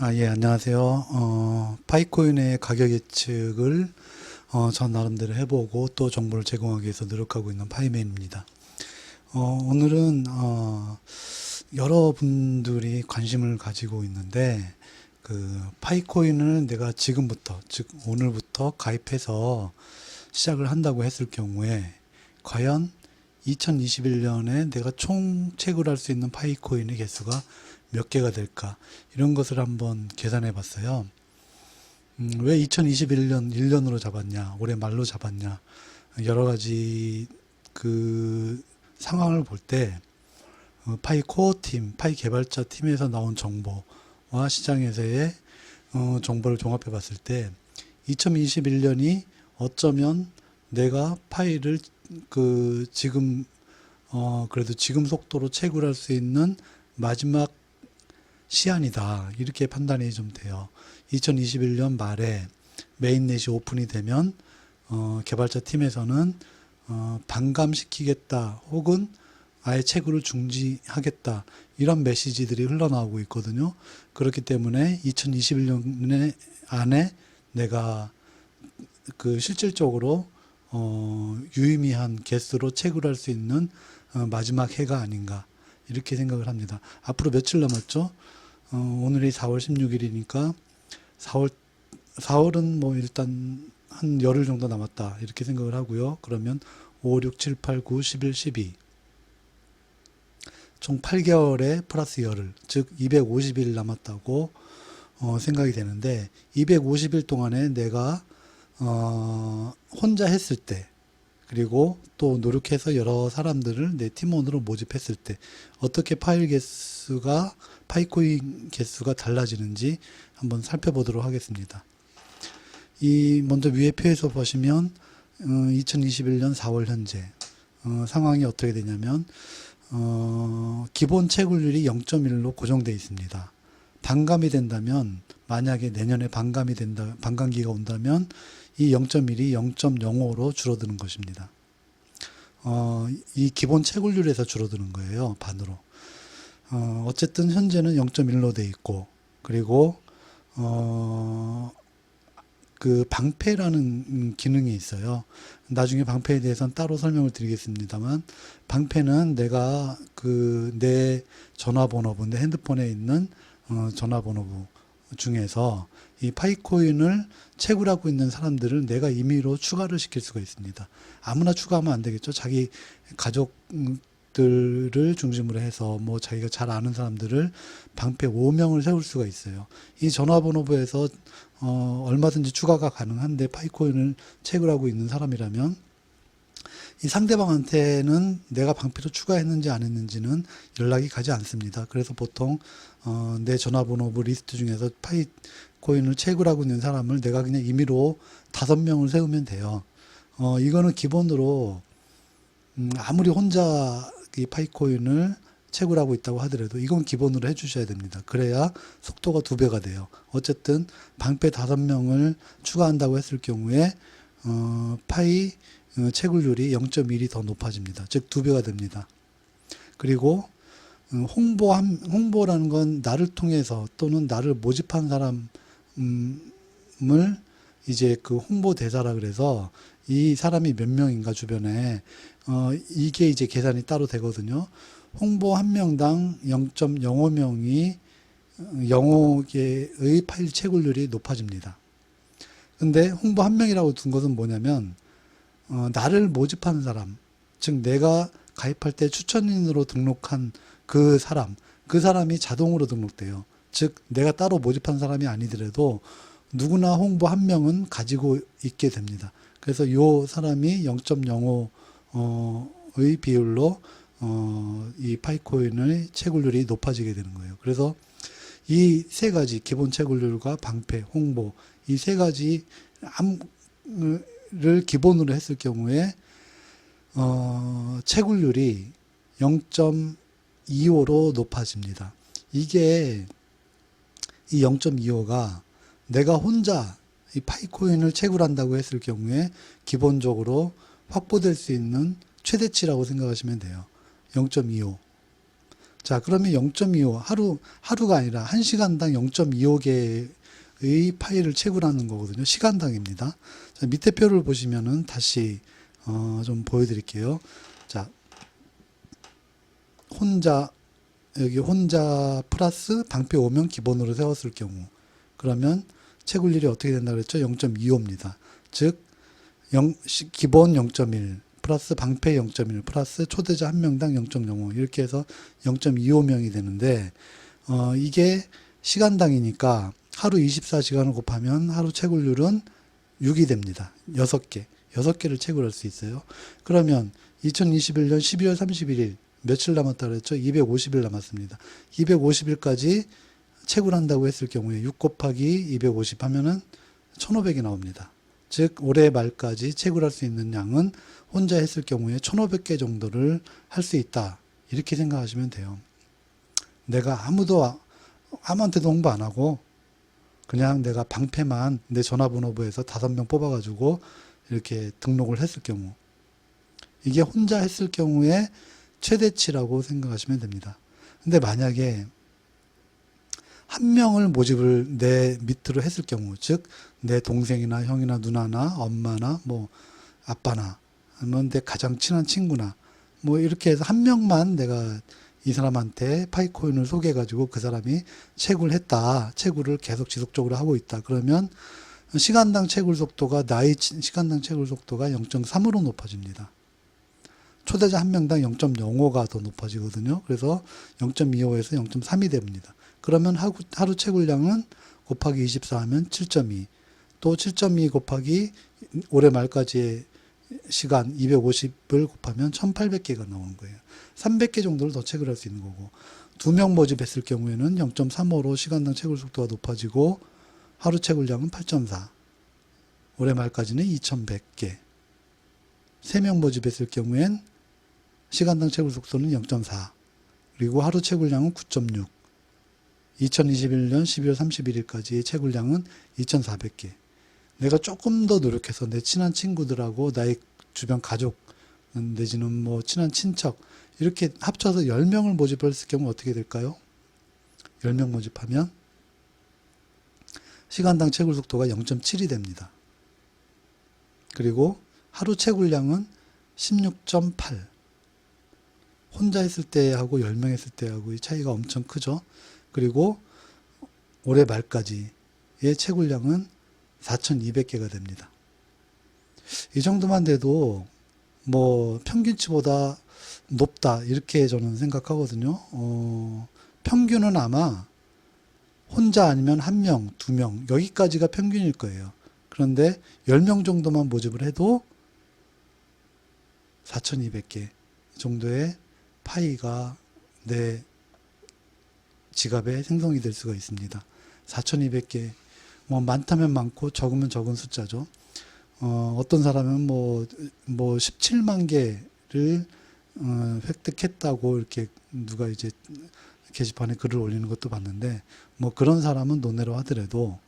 아, 예, 안녕하세요. 어, 파이코인의 가격 예측을 어, 전 나름대로 해보고 또 정보를 제공하기 위해서 노력하고 있는 파이맨입니다. 어, 오늘은 어, 여러분들이 관심을 가지고 있는데 그 파이코인을 내가 지금부터 즉 오늘부터 가입해서 시작을 한다고 했을 경우에 과연 2021년에 내가 총 채굴할 수 있는 파이코인의 개수가 몇 개가 될까 이런 것을 한번 계산해 봤어요. 음, 왜 2021년 1년으로 잡았냐, 올해 말로 잡았냐 여러 가지 그 상황을 볼때 어, 파이 코어 팀, 파이 개발자 팀에서 나온 정보와 시장에서의 어, 정보를 종합해 봤을 때 2021년이 어쩌면 내가 파이를 그 지금 어 그래도 지금 속도로 채굴할 수 있는 마지막 시한이다. 이렇게 판단이 좀 돼요. 2021년 말에 메인넷이 오픈이 되면 어, 개발자 팀에서는 어, 반감시키겠다 혹은 아예 채굴을 중지하겠다 이런 메시지들이 흘러나오고 있거든요. 그렇기 때문에 2021년 안에 내가 그 실질적으로 어, 유의미한 개수로 채굴할 수 있는 어, 마지막 해가 아닌가 이렇게 생각을 합니다. 앞으로 며칠 남았죠? 어, 오늘이 4월 16일이니까 4월 4월은 뭐 일단 한 열흘 정도 남았다 이렇게 생각을 하고요. 그러면 5, 6, 7, 8, 9, 11, 12. 총 8개월에 플러스 열흘, 즉 250일 남았다고 어, 생각이 되는데 250일 동안에 내가 어, 혼자 했을 때 그리고 또 노력해서 여러 사람들을 내 팀원으로 모집했을 때 어떻게 파일 개수가 파이코인 개수가 달라지는지 한번 살펴보도록 하겠습니다. 이 먼저 위에 표에서 보시면 어, 2021년 4월 현재 어, 상황이 어떻게 되냐면 어, 기본 채굴률이 0.1로 고정되어 있습니다. 반감이 된다면 만약에 내년에 반감이 된다 반감기가 온다면 이 0.1이 0.05로 줄어드는 것입니다. 어, 이 기본 채굴률에서 줄어드는 거예요. 반으로. 어, 어쨌든 현재는 0.1로 돼 있고 그리고 어, 그 방패라는 기능이 있어요. 나중에 방패에 대해서는 따로 설명을 드리겠습니다만 방패는 내가 그 내 전화번호부, 내 핸드폰에 있는 어, 전화번호부 중에서 이 파이코인을 채굴하고 있는 사람들을 내가 임의로 추가를 시킬 수가 있습니다. 아무나 추가하면 안 되겠죠. 자기 가족들을 중심으로 해서 뭐 자기가 잘 아는 사람들을 방패 5명을 세울 수가 있어요. 이 전화번호부에서 어, 얼마든지 추가가 가능한데 파이코인을 채굴하고 있는 사람이라면 이 상대방한테는 내가 방패를 추가했는지 안 했는지는 연락이 가지 않습니다. 그래서 보통 어, 내 전화번호부 리스트 중에서 파이 코인을 채굴하고 있는 사람을 내가 그냥 임의로 다섯 명을 세우면 돼요. 어, 이거는 기본으로 음, 아무리 혼자 이 파이코인을 채굴하고 있다고 하더라도 이건 기본으로 해주셔야 됩니다. 그래야 속도가 두 배가 돼요. 어쨌든 방패 다섯 명을 추가한다고 했을 경우에 어, 파이 어, 채굴률이 0.1이 더 높아집니다. 즉 두 배가 됩니다. 그리고 어, 홍보 홍보라는 건 나를 통해서 또는 나를 모집한 사람을 이제 그 홍보 대사라 그래서 이 사람이 몇 명인가 주변에 어 이게 이제 계산이 따로 되거든요. 홍보 한 명당 0.05명이 0개의 파일 채굴률이 높아집니다. 근데 홍보 한 명이라고 둔 것은 뭐냐면 어, 나를 모집하는 사람, 즉 내가 가입할 때 추천인으로 등록한 그 사람, 그 사람이 자동으로 등록돼요. 즉 내가 따로 모집한 사람이 아니더라도 누구나 홍보 한 명은 가지고 있게 됩니다. 그래서 요 사람이 0.05의 비율로 어, 이 파이코인의 채굴률이 높아지게 되는 거예요. 그래서 이 세 가지 기본 채굴률과 방패, 홍보 이 세 가지 를 기본으로 했을 경우에 어, 채굴률이 0.25로 높아집니다. 이게 이 0.25가 내가 혼자 이 파이코인을 채굴한다고 했을 경우에 기본적으로 확보될 수 있는 최대치라고 생각하시면 돼요. 0.25. 자, 그러면 0.25 하루 하루가 아니라 1시간당 0.25개 의 파일을 채굴하는 거거든요. 시간당입니다. 자, 밑에 표를 보시면은 다시 어, 좀 보여드릴게요. 자, 혼자 여기 혼자 플러스 방패 5명 기본으로 세웠을 경우 그러면 채굴률이 어떻게 된다 그랬죠? 0.25입니다. 즉 0, 시- 기본 0.1 플러스 방패 0.1 플러스 초대자 한 명당 0.05 이렇게 해서 0.25명이 되는데 어, 이게 시간당이니까 하루 24시간을 곱하면 하루 채굴률은 6이 됩니다. 6개. 6개를 채굴할 수 있어요. 그러면 2021년 12월 31일 며칠 남았다 그랬죠? 250일 남았습니다. 250일까지 채굴한다고 했을 경우에 6 곱하기 250 하면은 1500이 나옵니다. 즉 올해 말까지 채굴할 수 있는 양은 혼자 했을 경우에 1500개 정도를 할 수 있다. 이렇게 생각하시면 돼요. 내가 아무도 아- 아무한테도 홍보 안 하고 그냥 내가 방패만 내 전화번호부에서 다섯 명 뽑아가지고 이렇게 등록을 했을 경우 이게 혼자 했을 경우에 최대치라고 생각하시면 됩니다. 근데 만약에 한 명을 모집을 내 밑으로 했을 경우, 즉, 내 동생이나 형이나 누나나 엄마나 뭐 아빠나 아니면 내 가장 친한 친구나 뭐 이렇게 해서 한 명만 내가 이 사람한테 파이코인을 소개해가지고 그 사람이 채굴 했다. 채굴을 계속 지속적으로 하고 있다. 그러면 시간당 채굴 속도가 나의 치- 시간당 채굴 속도가 0.3으로 높아집니다. 초대자 한 명당 0.05가 더 높아지거든요. 그래서 0.25에서 0.3이 됩니다. 그러면 하루, 하루 채굴량은 곱하기 24 하면 7.2. 또 7.2 곱하기 올해 말까지의 시간 250을 곱하면 1800개가 나오는 거예요. 300개 정도를 더 채굴할 수 있는 거고. 두 명 모집했을 경우에는 0.35로 시간당 채굴 속도가 높아지고 하루 채굴량은 8.4. 올해 말까지는 2100개. 세명 모집했을 경우엔 시간당 채굴 속도는 0.4. 그리고 하루 채굴량은 9.6. 2021년 12월 31일까지의 채굴량은 2,400개. 내가 조금 더 노력해서 내 친한 친구들하고 나의 주변 가족, 내지는 뭐 친한 친척, 이렇게 합쳐서 10명을 모집했을 경우 어떻게 될까요? 10명 모집하면 시간당 채굴 속도가 0.7이 됩니다. 그리고 하루 채굴량은 16.8. 혼자 했을 때하고 10명 했을 때하고의 차이가 엄청 크죠. 그리고 올해 말까지의 채굴량은 4,200개가 됩니다. 이 정도만 돼도 뭐 평균치보다 높다 이렇게 저는 생각하거든요. 어, 평균은 아마 혼자 아니면 한 명, 두 명 여기까지가 평균일 거예요. 그런데 10명 정도만 모집을 해도 4,200개 정도의 파이가 내 지갑에 생성이 될 수가 있습니다. 4,200개. 뭐 많다면 많고 적으면 적은 숫자죠. 어, 어떤 사람은 뭐, 뭐 17만 개를 어, 획득했다고 이렇게 누가 이제 게시판에 글을 올리는 것도 봤는데 뭐 그런 사람은 논외로 하더라도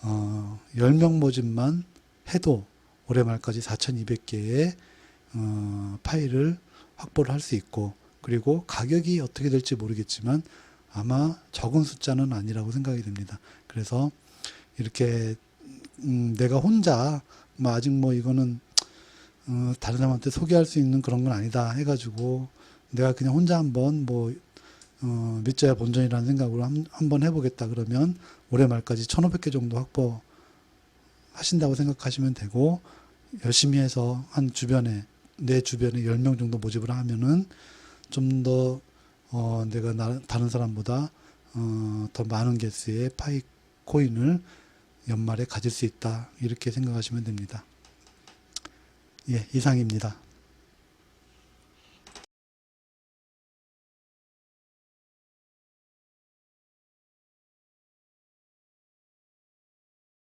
어, 10명 모집만 해도 올해 말까지 4,200개의 어, 파일을 확보를 할 수 있고 그리고 가격이 어떻게 될지 모르겠지만 아마 적은 숫자는 아니라고 생각이 됩니다. 그래서 이렇게 음, 내가 혼자 뭐 아직 뭐 이거는 어, 다른 사람한테 소개할 수 있는 그런 건 아니다 해가지고 내가 그냥 혼자 한번 뭐 어, 밑자야 본전이라는 생각으로 한, 한번 해보겠다 그러면 올해 말까지 1,500개 정도 확보 하신다고 생각하시면 되고 열심히 해서 한 주변에 내 주변에 10명 정도 모집을 하면은 좀더 어, 내가 나, 다른 사람보다 어, 더 많은 개수의 파이 코인을 연말에 가질 수 있다 이렇게 생각하시면 됩니다. 예, 이상입니다.